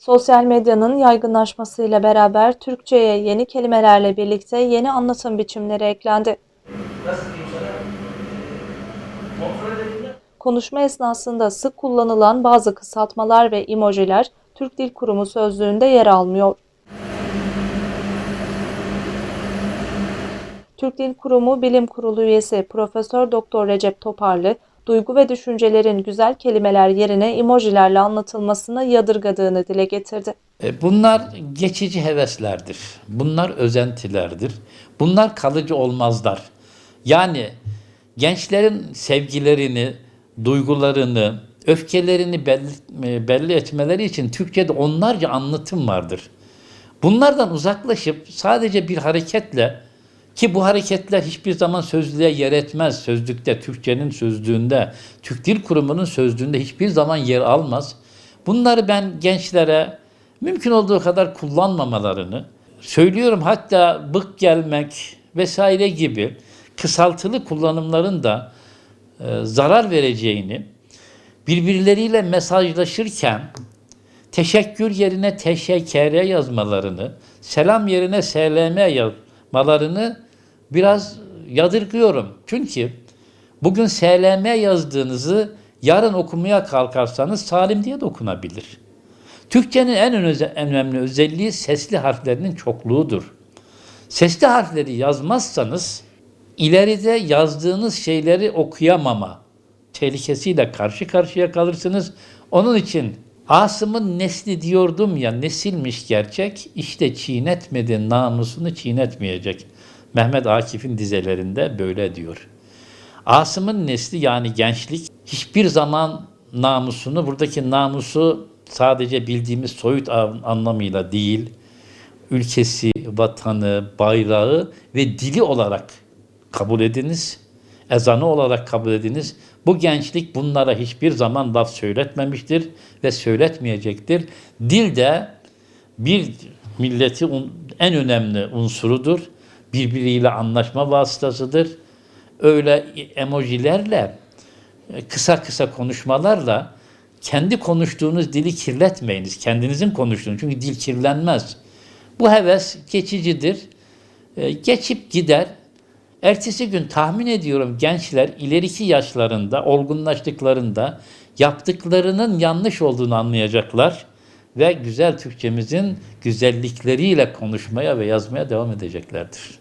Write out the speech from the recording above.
Sosyal medyanın yaygınlaşmasıyla beraber Türkçe'ye yeni kelimelerle birlikte yeni anlatım biçimleri eklendi. Konuşma esnasında sık kullanılan bazı kısaltmalar ve emojiler Türk Dil Kurumu sözlüğünde yer almıyor. Türk Dil Kurumu Bilim Kurulu üyesi Profesör Doktor Recep Toparlı, duygu ve düşüncelerin güzel kelimeler yerine emojilerle anlatılmasını yadırgadığını dile getirdi. E, Bunlar geçici heveslerdir. Bunlar özentilerdir. Bunlar kalıcı olmazlar. Yani gençlerin sevgilerini, duygularını, öfkelerini belli, e, belli etmeleri için Türkçe'de onlarca anlatım vardır. Bunlardan uzaklaşıp sadece bir hareketle ki bu hareketler hiçbir zaman sözlüğe yer etmez. Sözlükte, Türkçenin sözlüğünde, Türk Dil Kurumu'nun sözlüğünde hiçbir zaman yer almaz. Bunları ben gençlere mümkün olduğu kadar kullanmamalarını söylüyorum. Hatta bık gelmek vesaire gibi kısaltılı kullanımların da e, zarar vereceğini, birbirleriyle mesajlaşırken teşekkür yerine teşekkere yazmalarını, selam yerine SLM yazmalarını biraz yadırgıyorum. Çünkü bugün SLM yazdığınızı yarın okumaya kalkarsanız Salim diye de okunabilir. Türkçenin en önemli özelliği sesli harflerinin çokluğudur. Sesli harfleri yazmazsanız ileride yazdığınız şeyleri okuyamama tehlikesiyle karşı karşıya kalırsınız. Onun için Asım'ın nesli diyordum ya nesilmiş gerçek işte çiğnetmedi namusunu çiğnetmeyecek. Mehmet Akif'in dizelerinde böyle diyor. Asım'ın nesli yani gençlik hiçbir zaman namusunu buradaki namusu sadece bildiğimiz soyut an- anlamıyla değil ülkesi, vatanı, bayrağı ve dili olarak kabul ediniz. Ezanı olarak kabul ediniz. Bu gençlik bunlara hiçbir zaman laf söyletmemiştir ve söyletmeyecektir. Dil de bir milleti en önemli unsurudur. Birbiriyle anlaşma vasıtasıdır. Öyle emojilerle, kısa kısa konuşmalarla kendi konuştuğunuz dili kirletmeyiniz. Kendinizin konuştuğunu. Çünkü dil kirlenmez. Bu heves geçicidir. E, Geçip gider. Ertesi gün tahmin ediyorum gençler ileriki yaşlarında, olgunlaştıklarında yaptıklarının yanlış olduğunu anlayacaklar ve güzel Türkçemizin güzellikleriyle konuşmaya ve yazmaya devam edeceklerdir.